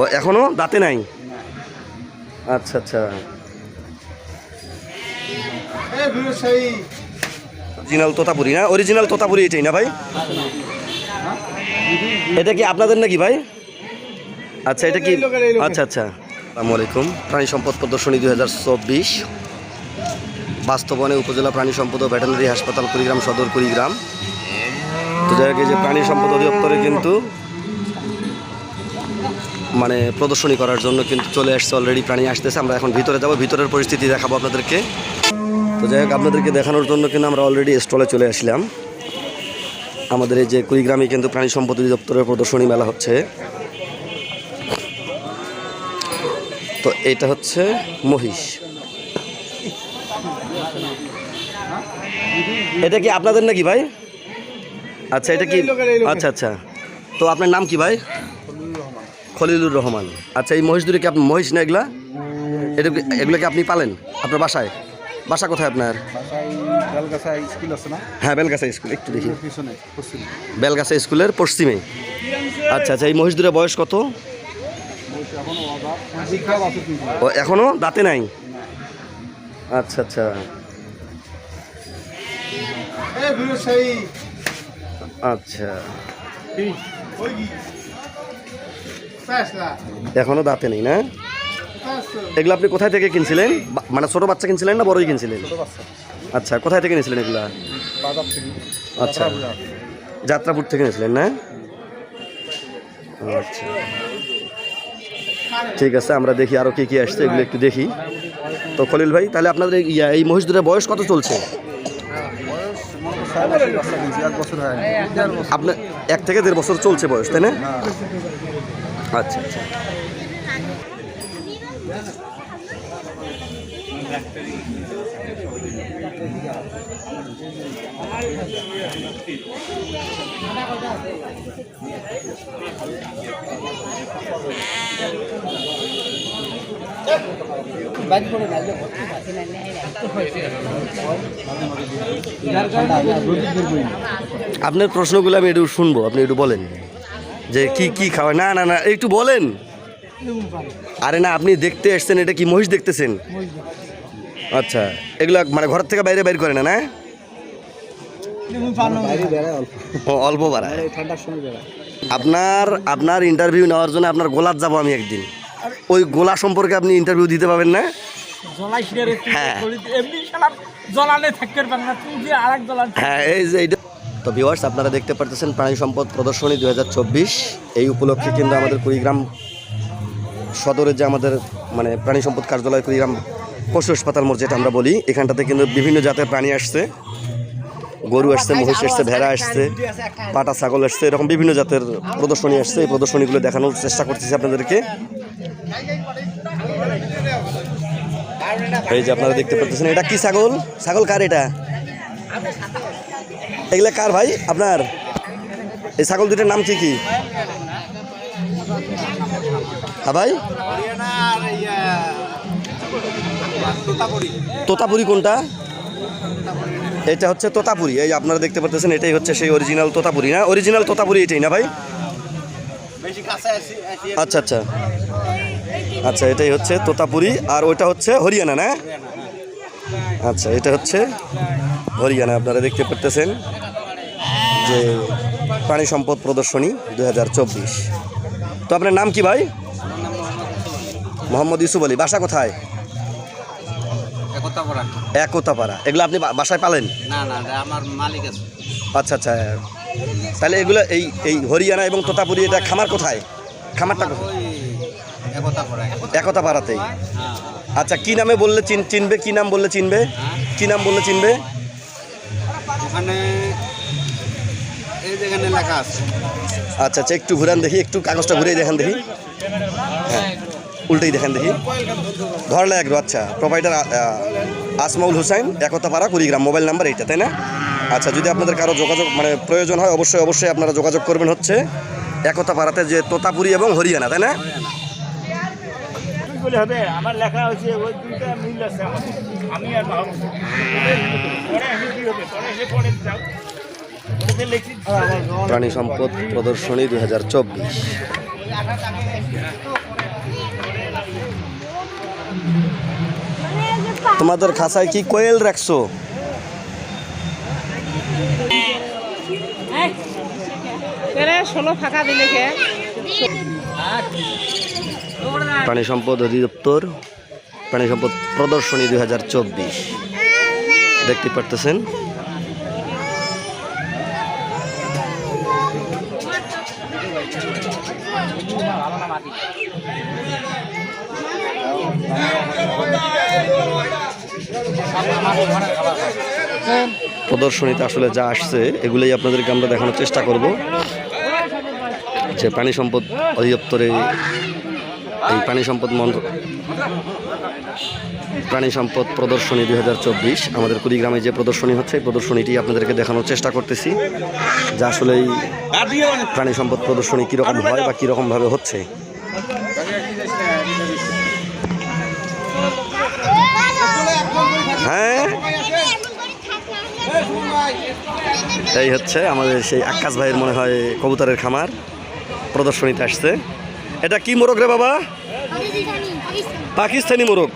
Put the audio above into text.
ও এখনও? দাঁতে নাই? আচ্ছা আচ্ছা। অরিজিনাল তোতাপুরি না? অরিজিনাল তোতাপুরি এটাই না ভাই? এটা কি আপনাদের নাকি ভাই? আচ্ছা এটা কি? আচ্ছা আচ্ছা। আসসালামু আলাইকুম। প্রাণী সম্পদ প্রদর্শনী দুই হাজার চব্বিশ। বাস্তবনে উপজেলা প্রাণী সম্পদ ও ভেটেনারি হাসপাতাল কুড়িগ্রাম সদর কুড়িগ্রাম। তো হোক, যে প্রাণী সম্পদ অধিদপ্তরে কিন্তু মানে প্রদর্শনী করার জন্য কিন্তু চলে আসছে অলরেডি প্রাণী আসতেছে। আমরা এখন ভিতরে যাব ভিতরের পরিস্থিতি দেখাবো আপনাদেরকে। তো যাই হোক আপনাদেরকে দেখানোর জন্য কিন্তু আমরা অলরেডি স্টলে চলে আসলাম। আমাদের এই যে কুড়িগ্রামে কিন্তু প্রাণী সম্পদ অধিদপ্তরের প্রদর্শনী মেলা হচ্ছে। তো এটা হচ্ছে মহিষ। এটা কি আপনাদের নাকি ভাই? আচ্ছা এটা কি? আচ্ছা আচ্ছা। তো আপনার নাম কি ভাই? খলিলুর রহমান। আচ্ছা এই মহিষ কি আপনি মহিষ না এগুলা? এটা কি- এগুলো কি আপনি পালেন? আপনার বাসায়? বাসা কোথায় আপনার? হ্যাঁ বেলগাছা স্কুল একটু দেখি। বেলগাছা স্কুলের পশ্চিমে। আচ্ছা আচ্ছা এই মহিষ দুটোর বয়স কত? ও এখনও দাঁতে নাই? আচ্ছা আচ্ছা। আচ্ছা। এখনও দাঁতে নেই না? এগুলো আপনি কোথায় থেকে কিনছিলেন? মানে ছোট বাচ্চা কিনছিলেন না বড়ই কিনছিলেন? আচ্ছা কোথায় থেকে নিয়েছিলেন এগুলা? আচ্ছা। যাত্রাপুর। থেকে নিয়েছিলেন না? আচ্ছা। ঠিক আছে আমরা দেখি আরও কি কি আসছে এগুলো একটু দেখি। তো খলিল ভাই তাহলে আপনাদের এই- ইয়া, এই মহিষ দুটোর বয়স কত চলছে? হয়। আপনার এক থেকে দেড় বছর চলছে বয়স তাই না? না আচ্ছা আচ্ছা। আপনার প্রশ্নগুলো আমি একটু শুনব আপনি একটু বলেন। যে কি কি খাওয়া না না না একটু বলেন। আরে না আপনি দেখতে এসছেন এটা কি মহিষ দেখতেছেন? আচ্ছা এগুলো মানে ঘর থেকে বাইরে বাইর করে না না অল্প বাড়ায়। আপনার আপনার ইন্টারভিউ নেওয়ার জন্য আপনার গোলাত যাব আমি একদিন। ওই গোলা সম্পর্কে আপনি ইন্টারভিউ দিতে পারবেন না? হ্যাঁ। হ্যাঁ এই যে তো ভিওয়ার্স আপনারা দেখতে পারতেছেন প্রাণী সম্পদ প্রদর্শনী দুহাজার চব্বিশ। এই উপলক্ষে কিন্তু আমাদের কুড়িগ্রাম সদরের যে আমাদের মানে প্রাণী সম্পদ কার্যালয় কুড়িগ্রাম পশু হাসপাতাল মোড় যেটা আমরা বলি, এখানটাতে কিন্তু বিভিন্ন জাতের প্রাণী আসছে। গরু আসছে, মহিষ আসছে, ভেড়া আসছে, পাটা ছাগল আসছে, এরকম বিভিন্ন জাতের প্রদর্শনী আসছে। এই প্রদর্শনীগুলো দেখানোর চেষ্টা করতেছি আপনাদেরকে। এই যে আপনারা দেখতে পাচ্ছেন এটা কি ছাগল? ছাগল কার এটা? এগুলা কার ভাই? আপনার? এই ছাগল দুটোর নাম কি কি? হ্যাঁ ভাই? তোতাপুরি কোনটা? এটা হচ্ছে তোতাপুরি। এই আপনারা দেখতে পাচ্ছেন এটাই হচ্ছে সেই অরিজিনাল তোতাপুরি, না? অরিজিনাল তোতাপুরি এটাই, না ভাই? আচ্ছা আচ্ছা। আচ্ছা এটাই হচ্ছে তোতাপুরি, আর ওইটা হচ্ছে হরিয়ানা, না? আচ্ছা এটা হচ্ছে হরিয়ানা আপনারা দেখতে পারতেছেন যে প্রাণী সম্পদ প্রদর্শনী দু হাজার চব্বিশ। তো আপনার নাম কি ভাই? মোহাম্মদ ইউসুফ আলী। বাসা কোথায়? একতাপাড়া। এগুলো আপনি বাসায় পালেন? না না আমার মালিক আছে। আচ্ছা আচ্ছা। তাহলে এগুলো এই এই হরিয়ানা এবং তোতাপুরি এটা খামার কোথায়? খামারটা কোথায়? একতা করা একতাপাড়াতেই। হ্যাঁ আচ্ছা কি নামে বললে চিন চিনবে? কি নাম বললে চিনবে? কি নাম বললে চিনবে? ওখানে আচ্ছা আচ্ছা একটু ঘুরান দেখি, একটু কাগজটা ঘুরিয়ে দেখেন দেখি। হ্যাঁ উল্টেই দেখেন দেখি। ধরলে একটু আচ্ছা provider Asmaul Hussain, Ektapara, Kurigram, mobile number এইটা, তাই না? আচ্ছা যদি আপনাদের কারও যোগাযোগ মানে প্রয়োজন হয়, অবশ্যই অবশ্যই আপনারা যোগাযোগ করবেন হচ্ছে একতাপাড়াতে যে তোতাপুরি এবং হরিয়ানা, তাই না? করে হবে? আমার লেখা হয়েছে ওই দুইটা মিল আছে আমি আর প্রাণী সম্পদ প্রদর্শনী দুই হাজার চব্বিশ। তোমাদের খাসায় কি কোয়েল রাখছো? হ্যাঁ। ষোলো ফাঁকা দিলে প্রাণী সম্পদ অধিদপ্তর, প্রাণী সম্পদ প্রদর্শনী দুই হাজার চব্বিশ। দেখতে পারতেছেন? প্রদর্শনীতে আসলে যা আসছে, এগুলোই আপনাদেরকে আমরা দেখানোর চেষ্টা করব। যে প্রাণী সম্পদ অধিদপ্তরে এই প্রাণী সম্পদ মন্ত্র, প্রাণী সম্পদ প্রদর্শনী দুই হাজার চব্বিশ, আমাদের কুড়িগ্রামে যে প্রদর্শনী হচ্ছে, এই প্রদর্শনীটি আপনাদেরকে দেখানোর চেষ্টা করতেছি, যা আসলে এই প্রাণী সম্পদ প্রদর্শনী কীরকম হয় বা কীরকমভাবে হচ্ছে। হ্যাঁ? এই হচ্ছে আমাদের সেই আকাশ ভাইয়ের মনে হয় কবুতরের খামার। প্রদর্শনীতে আসছে। এটা কি মোরগ রে বাবা? পাকিস্তানি মোরগ।